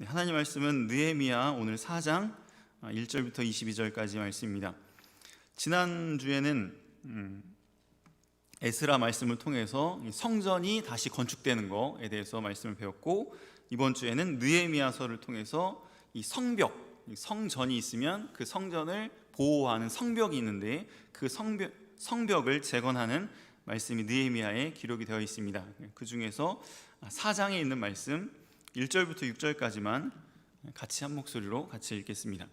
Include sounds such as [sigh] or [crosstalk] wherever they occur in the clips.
네, 하나님 말씀은 느헤미야 오늘 4장 1절부터 22절까지 말씀입니다. 지난 주에는 음, 에스라 말씀을 통해서 이 성전이 다시 건축되는 것에 대해서 말씀을 배웠고 이번 주에는 느헤미야서를 통해서 이 성벽, 이 성전이 있으면 그 성전을 보호하는 성벽이 있는데 그 성벽, 성벽을 재건하는 말씀이 느헤미야에 기록이 되어 있습니다. 그 중에서 4장에 있는 말씀 1절부터 6절까지만 같이 한 목소리로 같이 읽겠습니다.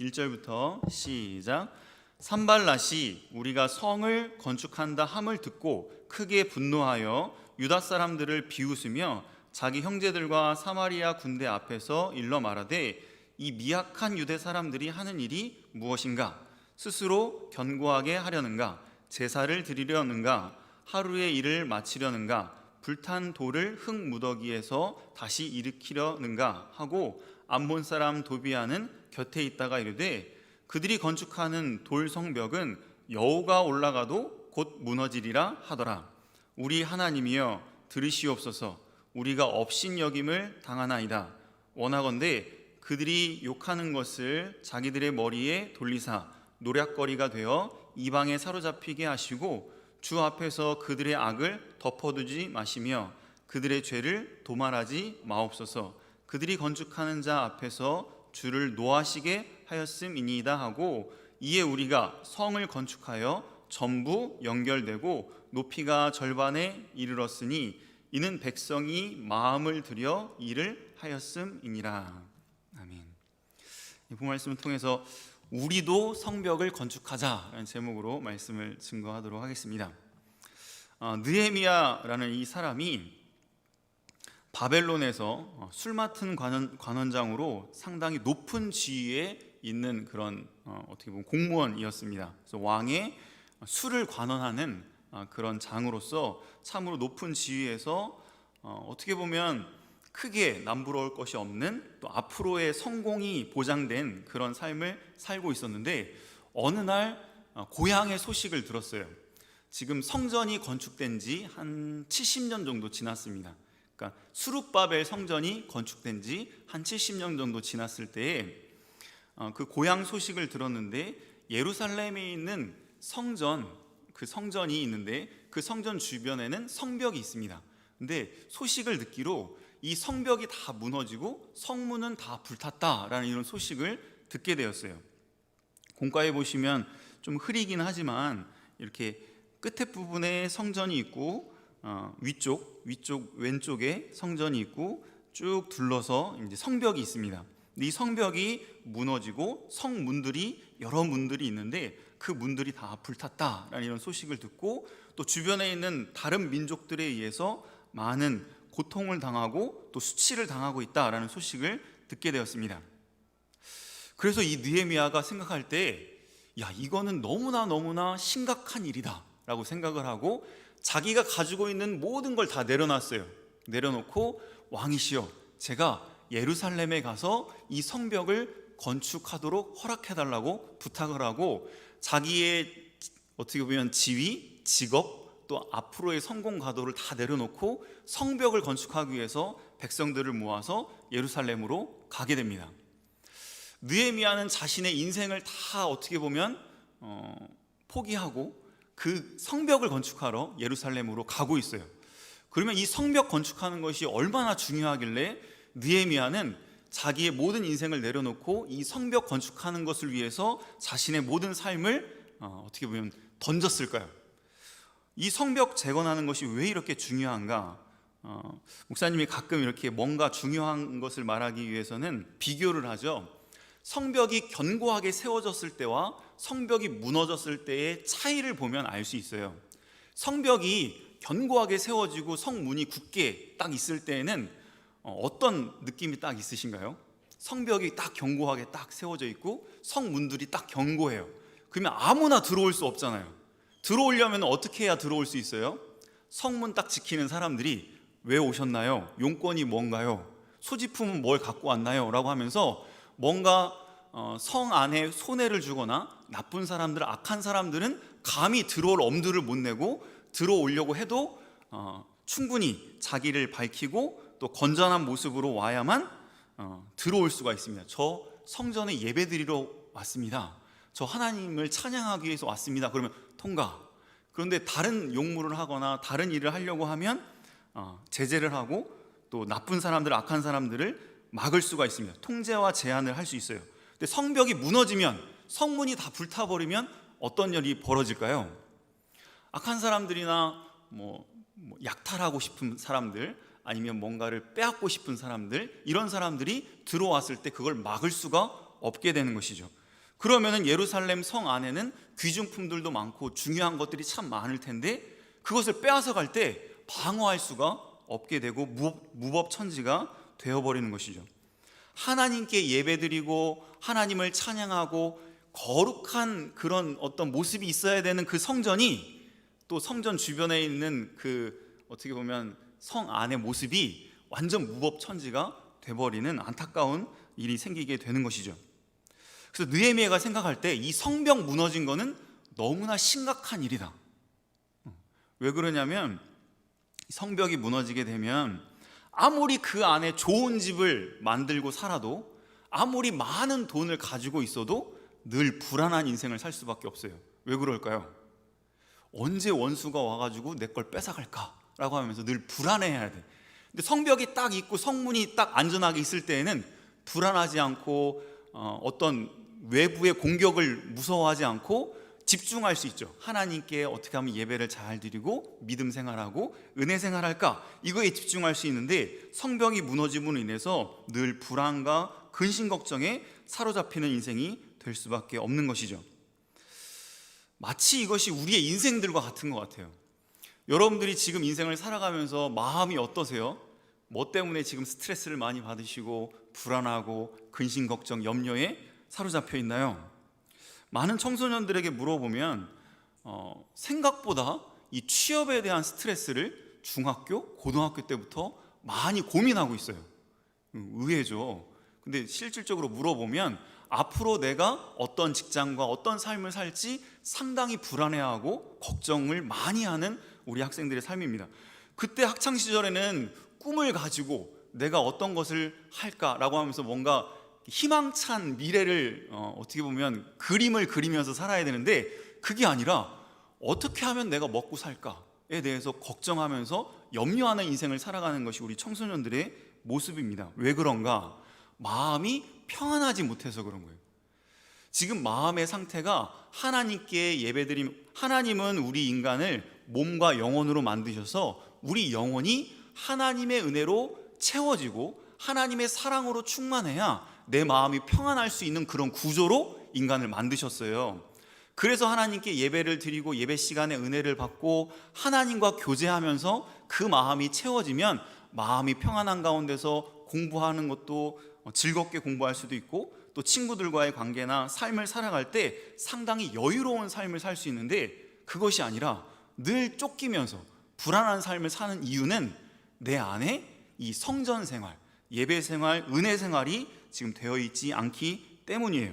1절부터 시작. 산발라시 우리가 성을 건축한다 함을 듣고 크게 분노하여 유다 사람들을 비웃으며 자기 형제들과 사마리아 군대 앞에서 일러 말하되 이 미약한 유대 사람들이 하는 일이 무엇인가 스스로 견고하게 하려는가 제사를 드리려는가 하루의 일을 마치려는가 불탄 돌을 흙 무더기에서 다시 일으키려는가? 하고 암몬 사람 도비아는 곁에 있다가 이르되 그들이 건축하는 돌 성벽은 여호가 올라가도 곧 무너지리라 하더라. 우리 하나님이여 들으시옵소서. 우리가 업신 여김을 당하나이다. 원하건대 그들이 욕하는 것을 자기들의 머리에 돌리사 노략거리가 되어 이방에 사로잡히게 하시고 주 앞에서 그들의 악을 덮어두지 마시며 그들의 죄를 도말하지 마옵소서 그들이 건축하는 자 앞에서 주를 노하시게 하였음이니이다 하고 이에 우리가 성을 건축하여 전부 연결되고 높이가 절반에 이르렀으니 이는 백성이 마음을 들여 일을 하였음이니라 아멘. 이 말씀을 통해서 우리도 성벽을 건축하자라는 제목으로 말씀을 증거하도록 하겠습니다. 어, 느헤미야라는 이 사람이 바벨론에서 어, 술 맡은 관원, 관원장으로 상당히 높은 지위에 있는 그런 어, 어떻게 보면 공무원이었습니다. 그래서 왕의 술을 관원하는 어, 그런 장으로서 참으로 높은 지위에서 어, 어떻게 보면 크게 남부러울 것이 없는 또 앞으로의 성공이 보장된 그런 삶을 살고 있었는데 어느 날 어, 고향의 소식을 들었어요. 지금 성전이 건축된 지 한 70년 정도 지났습니다. 그러니까 수룹바벨 성전이 건축된 지 한 70년 정도 지났을 때에 어, 그 고향 소식을 들었는데 예루살렘에 있는 성전 그 성전이 있는데 그 성전 주변에는 성벽이 있습니다. 근데 소식을 듣기로 이 성벽이 다 무너지고 성문은 다 불탔다라는 이런 소식을 듣게 되었어요. 공과에 보시면 좀 흐리긴 하지만 이렇게 끝에 부분에 성전이 있고 어, 위쪽 위쪽 왼쪽에 성전이 있고 쭉 둘러서 이제 성벽이 있습니다. 이 성벽이 무너지고 성문들이 여러 문들이 있는데 그 문들이 다 불탔다라는 이런 소식을 듣고 또 주변에 있는 다른 민족들에 의해서 많은 고통을 당하고 또 수치를 당하고 있다라는 소식을 듣게 되었습니다. 그래서 이 느헤미야가 생각할 때, 야 이거는 너무나 너무나 심각한 일이다라고 생각을 하고 자기가 가지고 있는 모든 걸 다 내려놨어요. 내려놓고 왕이시여, 제가 예루살렘에 가서 이 성벽을 건축하도록 허락해달라고 부탁을 하고 자기의 어떻게 보면 지위, 직업, 또 앞으로의 성공 가도를 다 내려놓고 성벽을 건축하기 위해서 백성들을 모아서 예루살렘으로 가게 됩니다. 느헤미야는 자신의 인생을 다 어떻게 보면 어, 포기하고 그 성벽을 건축하러 예루살렘으로 가고 있어요. 그러면 이 성벽 건축하는 것이 얼마나 중요하길래 느헤미야는 자기의 모든 인생을 내려놓고 이 성벽 건축하는 것을 위해서 자신의 모든 삶을 어, 어떻게 보면 던졌을까요? 이 성벽 재건하는 것이 왜 이렇게 중요한가? 어, 목사님이 가끔 이렇게 뭔가 중요한 것을 말하기 위해서는 비교를 하죠. 성벽이 견고하게 세워졌을 때와 성벽이 무너졌을 때의 차이를 보면 알 수 있어요. 성벽이 견고하게 세워지고 성문이 굳게 딱 있을 때에는 어, 어떤 느낌이 딱 있으신가요? 성벽이 딱 견고하게 딱 세워져 있고 성문들이 딱 견고해요. 그러면 아무나 들어올 수 없잖아요. 들어오려면 어떻게 해야 들어올 수 있어요? 성문 딱 지키는 사람들이 왜 오셨나요? 용건이 뭔가요? 소지품은 뭘 갖고 왔나요? 라고 하면서 뭔가 어, 성 안에 손해를 주거나 나쁜 사람들, 악한 사람들은 감히 들어올 엄두를 못 내고 들어오려고 해도 어, 충분히 자기를 밝히고 또 건전한 모습으로 와야만 어, 들어올 수가 있습니다. 저 성전에 예배드리러 왔습니다. 저 하나님을 찬양하기 위해서 왔습니다. 그러면 통과. 그런데 다른 용무를 하거나 다른 일을 하려고 하면 어, 제재를 하고 또 나쁜 사람들, 악한 사람들을 막을 수가 있습니다. 통제와 제한을 할 수 있어요. 근데 성벽이 무너지면 성문이 다 불타버리면 어떤 일이 벌어질까요? 악한 사람들이나 뭐, 뭐 약탈하고 싶은 사람들 아니면 뭔가를 빼앗고 싶은 사람들 이런 사람들이 들어왔을 때 그걸 막을 수가 없게 되는 것이죠. 그러면은 예루살렘 성 안에는 귀중품들도 많고 중요한 것들이 참 많을 텐데 그것을 빼앗아 갈 때 방어할 수가 없게 되고 무법, 무법천지가 되어버리는 것이죠. 하나님께 예배드리고 하나님을 찬양하고 거룩한 그런 어떤 모습이 있어야 되는 그 성전이 또 성전 주변에 있는 그 어떻게 보면 성 안의 모습이 완전 무법천지가 돼버리는 안타까운 일이 생기게 되는 것이죠. 그래서 느헤미야가 생각할 때 이 성벽 무너진 거는 너무나 심각한 일이다. 왜 그러냐면 성벽이 무너지게 되면 아무리 그 안에 좋은 집을 만들고 살아도 아무리 많은 돈을 가지고 있어도 늘 불안한 인생을 살 수밖에 없어요. 왜 그럴까요? 언제 원수가 와가지고 내 걸 뺏어갈까라고 하면서 늘 불안해해야 돼. 근데 성벽이 딱 있고 성문이 딱 안전하게 있을 때에는 불안하지 않고 어, 어떤 외부의 공격을 무서워하지 않고 집중할 수 있죠. 하나님께 어떻게 하면 예배를 잘 드리고 믿음 생활하고 은혜 생활할까 이거에 집중할 수 있는데 성벽이 무너짐으로 인해서 늘 불안과 근심 걱정에 사로잡히는 인생이 될 수밖에 없는 것이죠. 마치 이것이 우리의 인생들과 같은 것 같아요. 여러분들이 지금 인생을 살아가면서 마음이 어떠세요? 뭐 때문에 지금 스트레스를 많이 받으시고 불안하고 근심 걱정 염려에 사로잡혀 있나요? 많은 청소년들에게 물어보면 어, 생각보다 이 취업에 대한 스트레스를 중학교, 고등학교 때부터 많이 고민하고 있어요. 음, 의외죠. 근데 실질적으로 물어보면 앞으로 내가 어떤 직장과 어떤 삶을 살지 상당히 불안해하고 걱정을 많이 하는 우리 학생들의 삶입니다. 그때 학창 시절에는 꿈을 가지고 내가 어떤 것을 할까라고 하면서 뭔가 희망찬 미래를 어, 어떻게 보면 그림을 그리면서 살아야 되는데 그게 아니라 어떻게 하면 내가 먹고 살까에 대해서 걱정하면서 염려하는 인생을 살아가는 것이 우리 청소년들의 모습입니다. 왜 그런가? 마음이 평안하지 못해서 그런 거예요. 지금 마음의 상태가 하나님께 예배드림 하나님은 우리 인간을 몸과 영혼으로 만드셔서 우리 영혼이 하나님의 은혜로 채워지고 하나님의 사랑으로 충만해야 내 마음이 평안할 수 있는 그런 구조로 인간을 만드셨어요. 그래서 하나님께 예배를 드리고 예배 시간에 은혜를 받고 하나님과 교제하면서 그 마음이 채워지면 마음이 평안한 가운데서 공부하는 것도 즐겁게 공부할 수도 있고 또 친구들과의 관계나 삶을 살아갈 때 상당히 여유로운 삶을 살 수 있는데 그것이 아니라 늘 쫓기면서 불안한 삶을 사는 이유는 내 안에 이 성전 생활, 예배 생활, 은혜 생활이 지금 되어 있지 않기 때문이에요.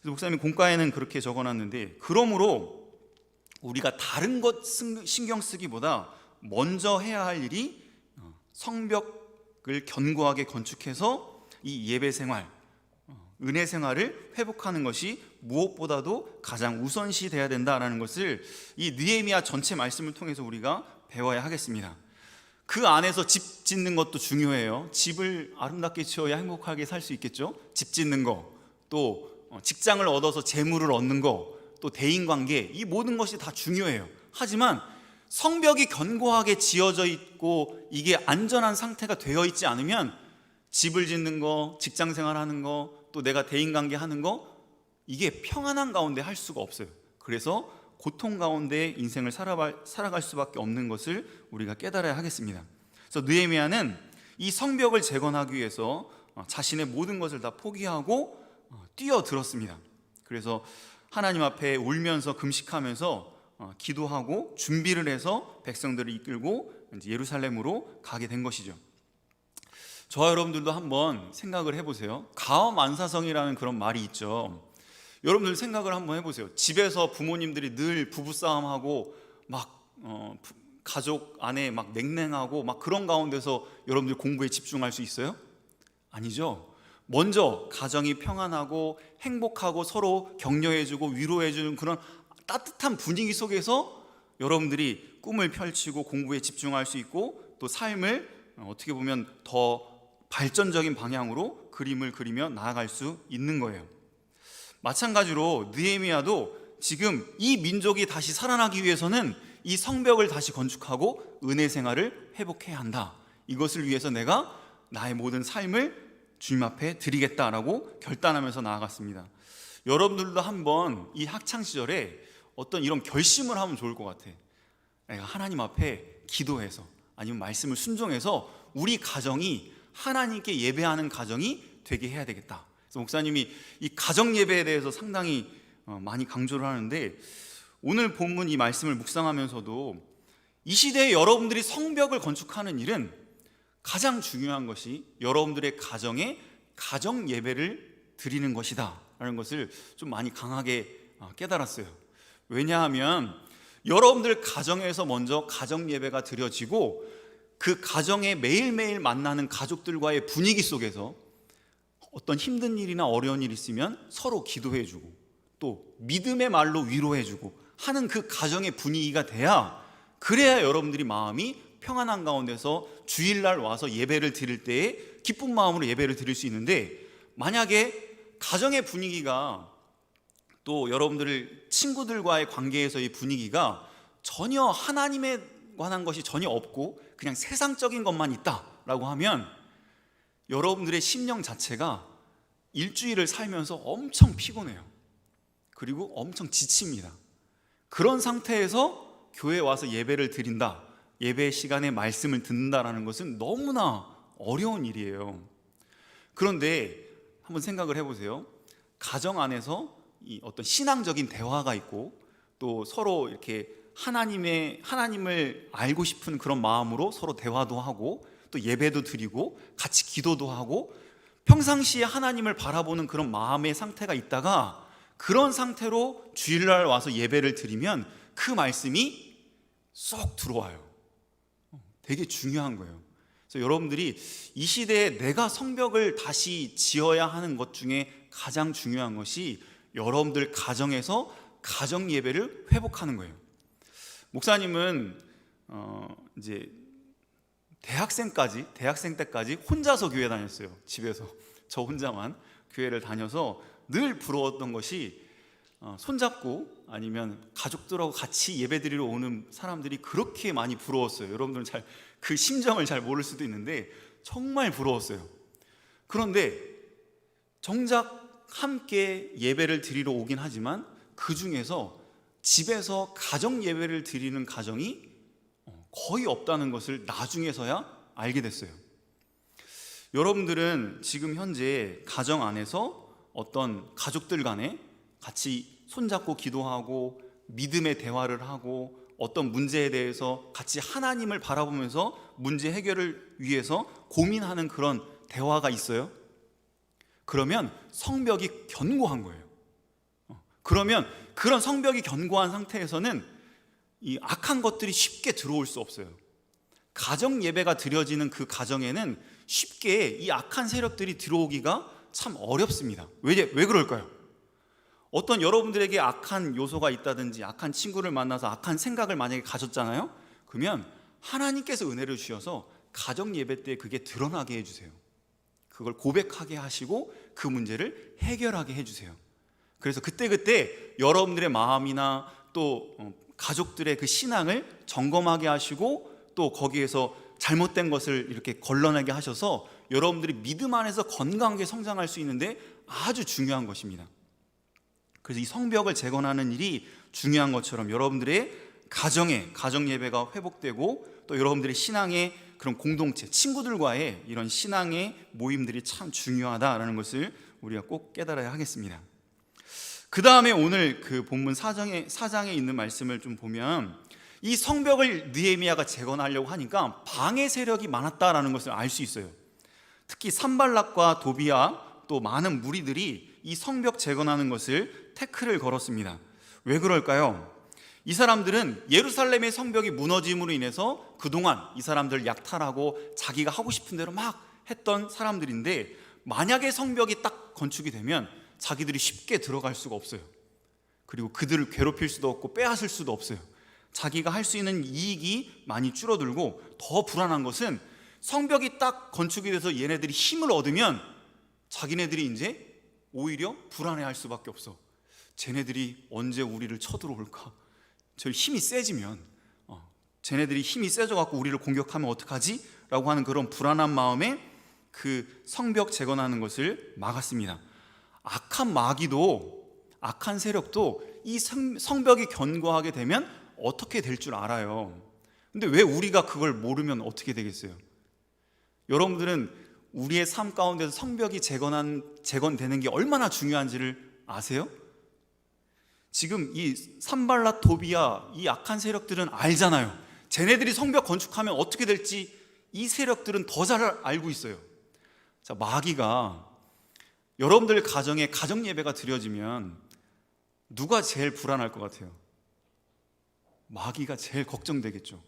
그래서 목사님 공과에는 그렇게 적어놨는데 그러므로 우리가 다른 것 신경 쓰기보다 먼저 해야 할 일이 어, 성벽을 견고하게 건축해서 이 예배 생활, 어, 은혜 생활을 회복하는 것이 무엇보다도 가장 우선시 돼야 된다라는 것을 이 느헤미야 전체 말씀을 통해서 우리가 배워야 하겠습니다. 그 안에서 집 짓는 것도 중요해요. 집을 아름답게 지어야 행복하게 살 수 있겠죠. 집 짓는 거, 또 어, 직장을 얻어서 재물을 얻는 거, 또 대인 관계 이 모든 것이 다 중요해요. 하지만 성벽이 견고하게 지어져 있고 이게 안전한 상태가 되어 있지 않으면 집을 짓는 거, 직장 생활하는 거, 또 내가 대인 관계 하는 거 이게 평안한 가운데 할 수가 없어요. 그래서 고통 가운데 인생을 살아갈 수밖에 없는 것을 우리가 깨달아야 하겠습니다. 그래서 느헤미야는 이 성벽을 재건하기 위해서 어, 자신의 모든 것을 다 포기하고 어, 뛰어들었습니다. 그래서 하나님 앞에 울면서 금식하면서 어, 기도하고 준비를 해서 백성들을 이끌고 예루살렘으로 가게 된 것이죠. 저와 여러분들도 한번 생각을 해보세요. 가엄 안사성이라는 그런 말이 있죠. 여러분들 생각을 한번 해보세요. 집에서 부모님들이 늘 부부싸움하고 막 어, 가족 안에 막 냉랭하고 막 그런 가운데서 여러분들 공부에 집중할 수 있어요? 아니죠. 먼저 가정이 평안하고 행복하고 서로 격려해주고 위로해주는 그런 따뜻한 분위기 속에서 여러분들이 꿈을 펼치고 공부에 집중할 수 있고 또 삶을 어떻게 보면 더 발전적인 방향으로 그림을 그리며 나아갈 수 있는 거예요. 마찬가지로 느헤미야도 지금 이 민족이 다시 살아나기 위해서는 이 성벽을 다시 건축하고 은혜 생활을 회복해야 한다. 이것을 위해서 내가 나의 모든 삶을 주님 앞에 드리겠다라고 결단하면서 나아갔습니다. 여러분들도 한번 이 학창 시절에 어떤 이런 결심을 하면 좋을 것 같아. 내가 하나님 앞에 기도해서 아니면 말씀을 순종해서 우리 가정이 하나님께 예배하는 가정이 되게 해야 되겠다. 목사님이 이 가정 예배에 대해서 상당히 어, 많이 강조를 하는데 오늘 본문 이 말씀을 묵상하면서도 이 시대에 여러분들이 성벽을 건축하는 일은 가장 중요한 것이 여러분들의 가정에 가정 예배를 드리는 것이다 라는 것을 좀 많이 강하게 어, 깨달았어요. 왜냐하면 여러분들 가정에서 먼저 가정 예배가 드려지고 그 가정에 매일매일 만나는 가족들과의 분위기 속에서 어떤 힘든 일이나 어려운 일 있으면 서로 기도해 주고 또 믿음의 말로 위로해 주고 하는 그 가정의 분위기가 돼야 그래야 여러분들이 마음이 평안한 가운데서 주일날 와서 예배를 드릴 때에 기쁜 마음으로 예배를 드릴 수 있는데 만약에 가정의 분위기가 또 여러분들 친구들과의 관계에서의 분위기가 전혀 하나님에 관한 것이 전혀 없고 그냥 세상적인 것만 있다라고 하면 여러분들의 심령 자체가 일주일을 살면서 엄청 피곤해요. 그리고 엄청 지칩니다. 그런 상태에서 교회 와서 예배를 드린다. 예배 시간에 말씀을 듣는다라는 것은 너무나 어려운 일이에요. 그런데 한번 생각을 해보세요. 가정 안에서 이 어떤 신앙적인 대화가 있고 또 서로 이렇게 하나님의 하나님을 알고 싶은 그런 마음으로 서로 대화도 하고 또 예배도 드리고 같이 기도도 하고 평상시에 하나님을 바라보는 그런 마음의 상태가 있다가 그런 상태로 주일날 와서 예배를 드리면 그 말씀이 쏙 들어와요. 되게 중요한 거예요. 그래서 여러분들이 이 시대에 내가 성벽을 다시 지어야 하는 것 중에 가장 중요한 것이 여러분들 가정에서 가정 예배를 회복하는 거예요. 목사님은 어 이제 대학생까지 대학생 때까지 혼자서 교회 다녔어요. 집에서 [laughs] 저 혼자만 교회를 다녀서 늘 부러웠던 것이 어, 손잡고 아니면 가족들하고 같이 예배드리러 오는 사람들이 그렇게 많이 부러웠어요. 여러분들은 잘 그 심정을 잘 모를 수도 있는데 정말 부러웠어요. 그런데 정작 함께 예배를 드리러 오긴 하지만 그 중에서 집에서 가정 예배를 드리는 가정이 어, 거의 없다는 것을 나중에서야 알게 됐어요. 여러분들은 지금 현재 가정 안에서 어떤 가족들 간에 같이 손잡고 기도하고 믿음의 대화를 하고 어떤 문제에 대해서 같이 하나님을 바라보면서 문제 해결을 위해서 고민하는 그런 대화가 있어요. 그러면 성벽이 견고한 거예요. 어, 그러면 그런 성벽이 견고한 상태에서는 이 악한 것들이 쉽게 들어올 수 없어요. 가정 예배가 드려지는 그 가정에는 쉽게 이 악한 세력들이 들어오기가 참 어렵습니다. 왜, 왜 그럴까요? 어떤 여러분들에게 악한 요소가 있다든지 악한 친구를 만나서 악한 생각을 만약에 가졌잖아요. 그러면 하나님께서 은혜를 주셔서 가정 예배 때 그게 드러나게 해주세요. 그걸 고백하게 하시고 그 문제를 해결하게 해주세요. 그래서 그때그때 여러분들의 마음이나 또 어, 가족들의 그 신앙을 점검하게 하시고 또 거기에서 잘못된 것을 이렇게 걸러내게 하셔서 여러분들이 믿음 안에서 건강하게 성장할 수 있는데 아주 중요한 것입니다. 그래서 이 성벽을 재건하는 일이 중요한 것처럼 여러분들의 가정에 가정 예배가 회복되고 또 여러분들의 신앙의 그런 공동체, 친구들과의 이런 신앙의 모임들이 참 중요하다라는 것을 우리가 꼭 깨달아야 하겠습니다. 그 다음에 오늘 그 본문 사장에 사장에 있는 말씀을 좀 보면 이 성벽을 느헤미야가 재건하려고 하니까 방해 세력이 많았다라는 것을 알 수 있어요. 특히 산발락과 도비야 또 많은 무리들이 이 성벽 재건하는 것을 태클을 걸었습니다. 왜 그럴까요? 이 사람들은 예루살렘의 성벽이 무너짐으로 인해서 그동안 이 사람들 약탈하고 자기가 하고 싶은 대로 막 했던 사람들인데 만약에 성벽이 딱 건축이 되면 자기들이 쉽게 들어갈 수가 없어요. 그리고 그들을 괴롭힐 수도 없고 빼앗을 수도 없어요. 자기가 할 수 있는 이익이 많이 줄어들고 더 불안한 것은 성벽이 딱 건축이 돼서 얘네들이 힘을 얻으면 자기네들이 이제 오히려 불안해할 수밖에 없어. 쟤네들이 언제 우리를 쳐들어올까? 저 힘이 세지면 어, 쟤네들이 힘이 세져 갖고 우리를 공격하면 어떡하지? 라고 하는 그런 불안한 마음에 그 성벽 재건하는 것을 막았습니다. 악한 마귀도 악한 세력도 이 성, 성벽이 견고하게 되면 어떻게 될 줄 알아요. 근데 왜 우리가 그걸 모르면 어떻게 되겠어요? 여러분들은 우리의 삶 가운데서 성벽이 재건한 재건되는 게 얼마나 중요한지를 아세요? 지금 이 산발라 도비아 이 악한 세력들은 알잖아요. 쟤네들이 성벽 건축하면 어떻게 될지 이 세력들은 더 잘 알고 있어요. 자, 마귀가 여러분들 가정에 가정 예배가 드려지면 누가 제일 불안할 것 같아요? 마귀가 제일 걱정되겠죠.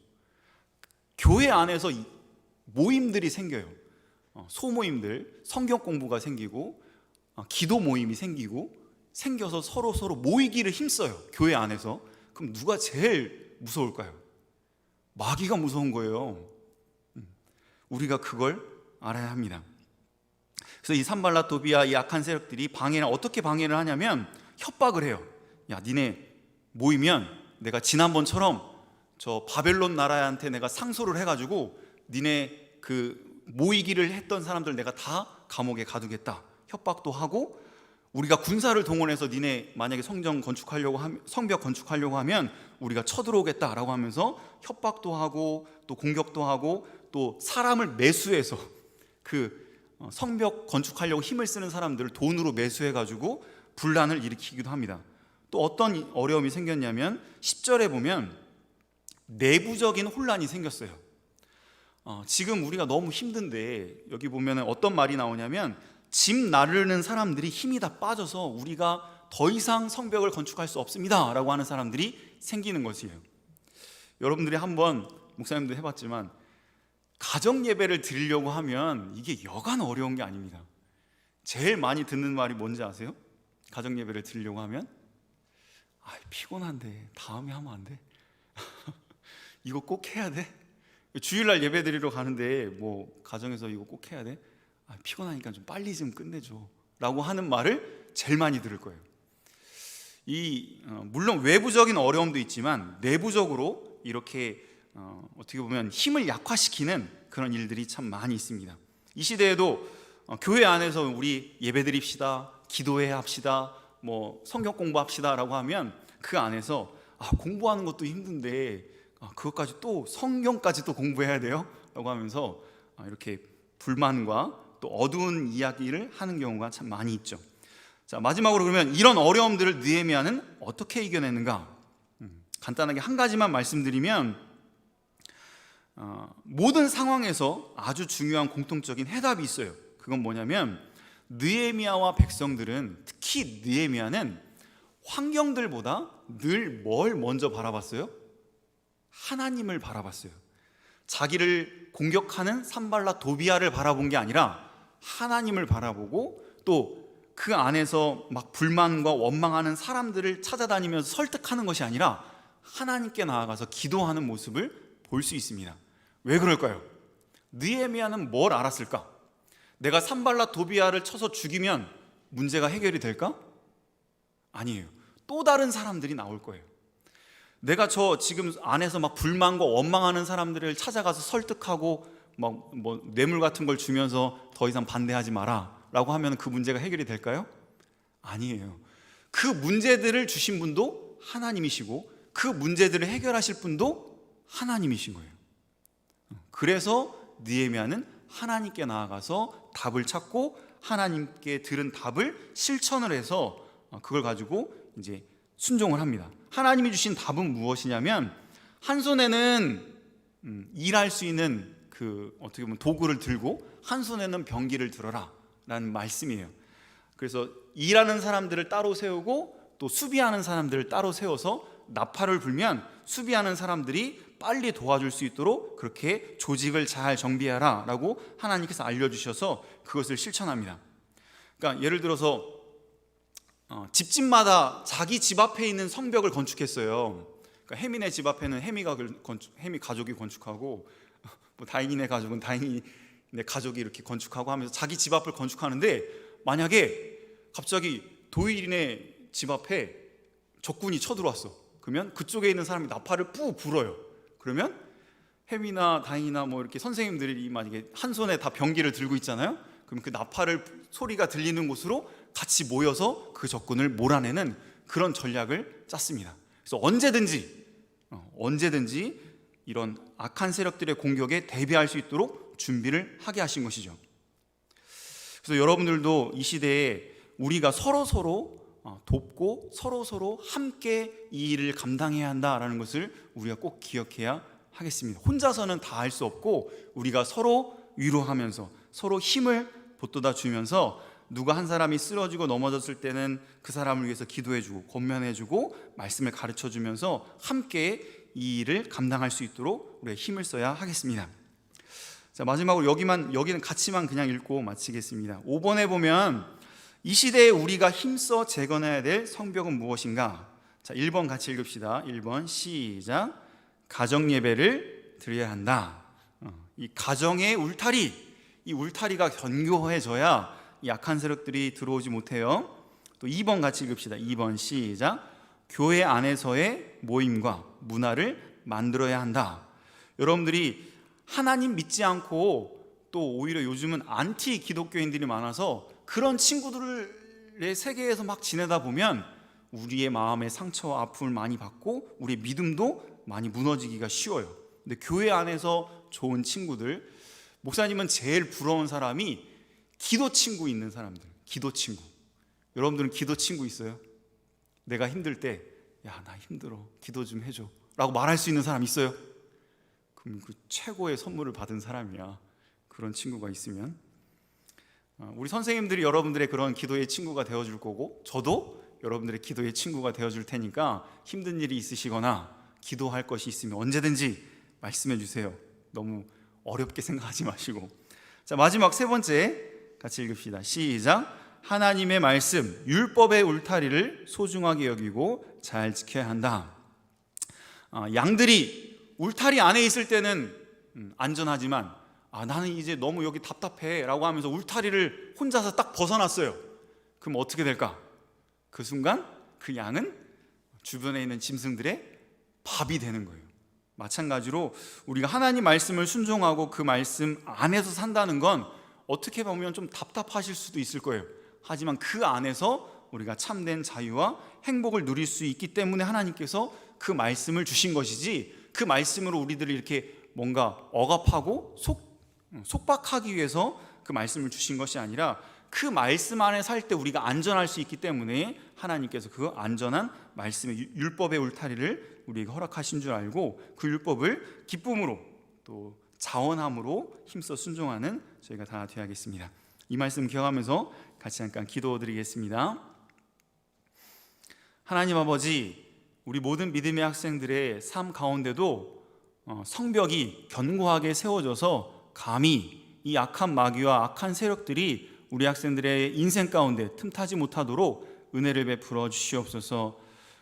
교회 안에서 이- 모임들이 생겨요. 어, 소모임들, 성경 공부가 생기고 어, 기도 모임이 생기고 생겨서 서로 서로 모이기를 힘써요. 교회 안에서. 그럼 누가 제일 무서울까요? 마귀가 무서운 거예요. 음, 우리가 그걸 알아야 합니다. 그래서 이 산발라 도비아 이 악한 세력들이 방해를 어떻게 방해를 하냐면 협박을 해요. 야, 니네 모이면 내가 지난번처럼 저 바벨론 나라한테 내가 상소를 해가지고 니네 그 모이기를 했던 사람들 내가 다 감옥에 가두겠다. 협박도 하고 우리가 군사를 동원해서 니네 만약에 성정 건축하려고 하면 성벽 건축하려고 하면 우리가 쳐들어오겠다라고 하면서 협박도 하고 또 공격도 하고 또 사람을 매수해서 그 어, 성벽 건축하려고 힘을 쓰는 사람들을 돈으로 매수해 가지고 분란을 일으키기도 합니다. 또 어떤 어려움이 생겼냐면 10절에 보면 내부적인 혼란이 생겼어요. 어, 지금 우리가 너무 힘든데 여기 보면 어떤 말이 나오냐면 집 나르는 사람들이 힘이 다 빠져서 우리가 더 이상 성벽을 건축할 수 없습니다라고 하는 사람들이 생기는 것이에요. 여러분들이 한번 목사님도 해봤지만 가정 예배를 드리려고 하면 이게 여간 어려운 게 아닙니다. 제일 많이 듣는 말이 뭔지 아세요? 가정 예배를 드리려고 하면 아 피곤한데 다음에 하면 안 돼? [laughs] 이거 꼭 해야 돼? 주일날 예배 드리러 가는데 뭐 가정에서 이거 꼭 해야 돼? 아, 피곤하니까 좀 빨리 좀 끝내줘 라고 하는 말을 제일 많이 들을 거예요. 이 어, 물론 외부적인 어려움도 있지만 내부적으로 이렇게 어, 어떻게 보면 힘을 약화시키는 그런 일들이 참 많이 있습니다. 이 시대에도 어, 교회 안에서 우리 예배드립시다, 기도회 합시다, 뭐 성경 공부합시다라고 하면 그 안에서 아, 공부하는 것도 힘든데 아, 그것까지 또 성경까지 또 공부해야 돼요?라고 하면서 아, 이렇게 불만과 또 어두운 이야기를 하는 경우가 참 많이 있죠. 자 마지막으로 그러면 이런 어려움들을 느헤미야는 어떻게 이겨내는가? 음, 간단하게 한 가지만 말씀드리면 어, 모든 상황에서 아주 중요한 공통적인 해답이 있어요. 그건 뭐냐면 느헤미야와 백성들은 특히 느헤미야는 환경들보다 늘 뭘 먼저 바라봤어요? 하나님을 바라봤어요. 자기를 공격하는 산발라 도비아를 바라본 게 아니라 하나님을 바라보고 또 그 안에서 막 불만과 원망하는 사람들을 찾아다니면서 설득하는 것이 아니라 하나님께 나아가서 기도하는 모습을 볼 수 있습니다. 왜 그럴까요? 느헤미야는 뭘 알았을까? 내가 산발라 도비아를 쳐서 죽이면 문제가 해결이 될까? 아니에요. 또 다른 사람들이 나올 거예요. 내가 저 지금 안에서 막 불만과 원망하는 사람들을 찾아가서 설득하고 막 뭐 뇌물 같은 걸 주면서 더 이상 반대하지 마라라고 하면 그 문제가 해결이 될까요? 아니에요. 그 문제들을 주신 분도 하나님이시고 그 문제들을 해결하실 분도 하나님이신 거예요. 그래서 느헤미야는 하나님께 나아가서 답을 찾고 하나님께 들은 답을 실천을 해서 그걸 가지고 이제 순종을 합니다. 하나님이 주신 답은 무엇이냐면 한 손에는 음, 일할 수 있는 그 어떻게 보면 도구를 들고 한 손에는 병기를 들어라라는 말씀이에요. 그래서 일하는 사람들을 따로 세우고 또 수비하는 사람들을 따로 세워서 나팔을 불면 수비하는 사람들이 빨리 도와줄 수 있도록 그렇게 조직을 잘 정비하라 라고 하나님께서 알려주셔서 그것을 실천합니다. 그러니까 예를 들어서 어, 집집마다 자기 집 앞에 있는 성벽을 건축했어요. 그러니까 혜민의 집 앞에는 혜미가 걸- 건축, 혜미 가족이 건축하고 뭐 다인이네 가족은 다인이네 가족이 이렇게 건축하고 하면서 자기 집 앞을 건축하는데 만약에 갑자기 도일이네 집 앞에 적군이 쳐들어왔어. 그러면 그쪽에 있는 사람이 나팔을 뿌 불어요. 그러면 혜미나 다인이나 뭐 이렇게 선생님들이 만약에 한 손에 다 병기를 들고 있잖아요. 그럼 그 나팔을 소리가 들리는 곳으로 같이 모여서 그 적군을 몰아내는 그런 전략을 짰습니다. 그래서 언제든지 어, 언제든지 이런 악한 세력들의 공격에 대비할 수 있도록 준비를 하게 하신 것이죠. 그래서 여러분들도 이 시대에 우리가 서로 서로 어, 돕고 서로 서로 함께 이 일을 감당해야 한다라는 것을 우리가 꼭 기억해야 하겠습니다. 혼자서는 다 할 수 없고 우리가 서로 위로하면서 서로 힘을 돋돋아 주면서 누가 한 사람이 쓰러지고 넘어졌을 때는 그 사람을 위해서 기도해주고 권면해주고 말씀을 가르쳐주면서 함께 이 일을 감당할 수 있도록 우리가 힘을 써야 하겠습니다. 자 마지막으로 여기만 여기는 같이만 그냥 읽고 마치겠습니다. 5번에 보면 이 시대에 우리가 힘써 재건해야 될 성벽은 무엇인가? 자 1번 같이 읽읍시다. 1번 시작. 가정 예배를 드려야 한다. 어, 이 가정의 울타리, 이 울타리가 견고해져야 이 약한 세력들이 들어오지 못해요. 또 2번 같이 읽읍시다. 2번 시작. 교회 안에서의 모임과 문화를 만들어야 한다. 여러분들이 하나님 믿지 않고 또 오히려 요즘은 안티 기독교인들이 많아서 그런 친구들의 세계에서 막 지내다 보면 우리의 마음의 상처와 아픔을 많이 받고 우리의 믿음도 많이 무너지기가 쉬워요. 근데 교회 안에서 좋은 친구들, 목사님은 제일 부러운 사람이 기도 친구 있는 사람들, 기도 친구. 여러분들은 기도 친구 있어요? 내가 힘들 때, 야, 나 힘들어. 기도 좀 해줘. 라고 말할 수 있는 사람 있어요? 그럼 그 최고의 선물을 받은 사람이야. 그런 친구가 있으면. 어, 우리 선생님들이 여러분들의 그런 기도의 친구가 되어줄 거고, 저도 여러분들의 기도의 친구가 되어줄 테니까 힘든 일이 있으시거나 기도할 것이 있으면 언제든지 말씀해 주세요. 너무 어렵게 생각하지 마시고. 자, 마지막 세 번째 같이 읽읍시다. 시작. 하나님의 말씀, 율법의 울타리를 소중하게 여기고 잘 지켜야 한다. 아, 양들이 울타리 안에 있을 때는 음, 안전하지만 아, 나는 이제 너무 여기 답답해 라고 하면서 울타리를 혼자서 딱 벗어났어요. 그럼 어떻게 될까? 그 순간 그 양은 주변에 있는 짐승들의 밥이 되는 거예요. 마찬가지로 우리가 하나님 말씀을 순종하고 그 말씀 안에서 산다는 건 어떻게 보면 좀 답답하실 수도 있을 거예요. 하지만 그 안에서 우리가 참된 자유와 행복을 누릴 수 있기 때문에 하나님께서 그 말씀을 주신 것이지 그 말씀으로 우리들을 이렇게 뭔가 억압하고 속, 속박하기 위해서 그 말씀을 주신 것이 아니라 그 말씀 안에 살 때 우리가 안전할 수 있기 때문에 하나님께서 그 안전한 말씀의 유- 율법의 울타리를 우리에게 허락하신 줄 알고 그 율법을 기쁨으로 또 자원함으로 힘써 순종하는 저희가 다 되어야겠습니다. 이 말씀 기억하면서 같이 잠깐 기도드리겠습니다. 하나님 아버지, 우리 모든 믿음의 학생들의 삶 가운데도 어, 성벽이 견고하게 세워져서 감히 이 악한 마귀와 악한 세력들이 우리 학생들의 인생 가운데 틈타지 못하도록 은혜를 베풀어 주시옵소서.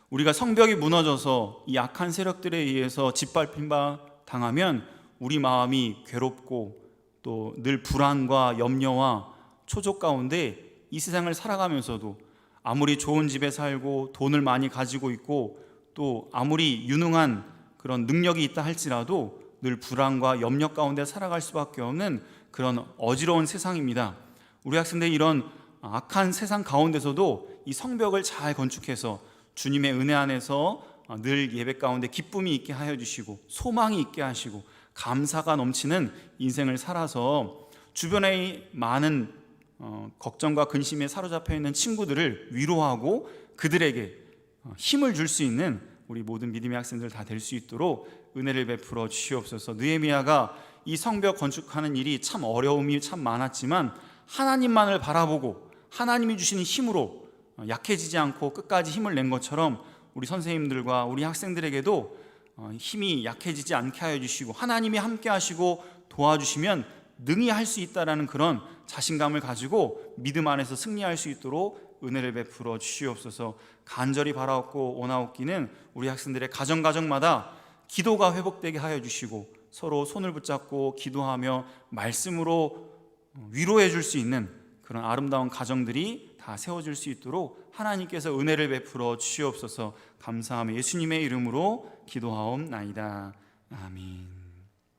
우리가 성벽이 무너져서 이 악한 세력들에 의해서 짓밟힌 바 당하면 우리 마음이 괴롭고 또 늘 불안과 염려와 초조 가운데 이 세상을 살아가면서도 아무리 좋은 집에 살고 돈을 많이 가지고 있고 또 아무리 유능한 그런 능력이 있다 할지라도 늘 불안과 염려 가운데 살아갈 수밖에 없는 그런 어지러운 세상입니다. 우리 학생들이 이런 악한 세상 가운데서도 이 성벽을 잘 건축해서 주님의 은혜 안에서 늘 예배 가운데 기쁨이 있게 하여 주시고 소망이 있게 하시고 감사가 넘치는 인생을 살아서 주변의 많은 어, 걱정과 근심에 사로잡혀 있는 친구들을 위로하고 그들에게 어, 힘을 줄 수 있는 우리 모든 믿음의 학생들 다 될 수 있도록 은혜를 베풀어 주시옵소서. 느헤미야가 이 성벽 건축하는 일이 참 어려움이 참 많았지만 하나님만을 바라보고 하나님이 주시는 힘으로 어, 약해지지 않고 끝까지 힘을 낸 것처럼 우리 선생님들과 우리 학생들에게도 어, 힘이 약해지지 않게 하여 주시고 하나님이 함께 하시고 도와주시면 능히 할 수 있다라는 그런 자신감을 가지고 믿음 안에서 승리할 수 있도록 은혜를 베풀어 주시옵소서. 간절히 바라옵고 원하옵기는 우리 학생들의 가정 가정마다 기도가 회복되게 하여 주시고 서로 손을 붙잡고 기도하며 말씀으로 위로해 줄 수 있는 그런 아름다운 가정들이 다 세워질 수 있도록 하나님께서 은혜를 베풀어 주시옵소서 감사하며 예수님의 이름으로 기도하옵나이다. 아멘.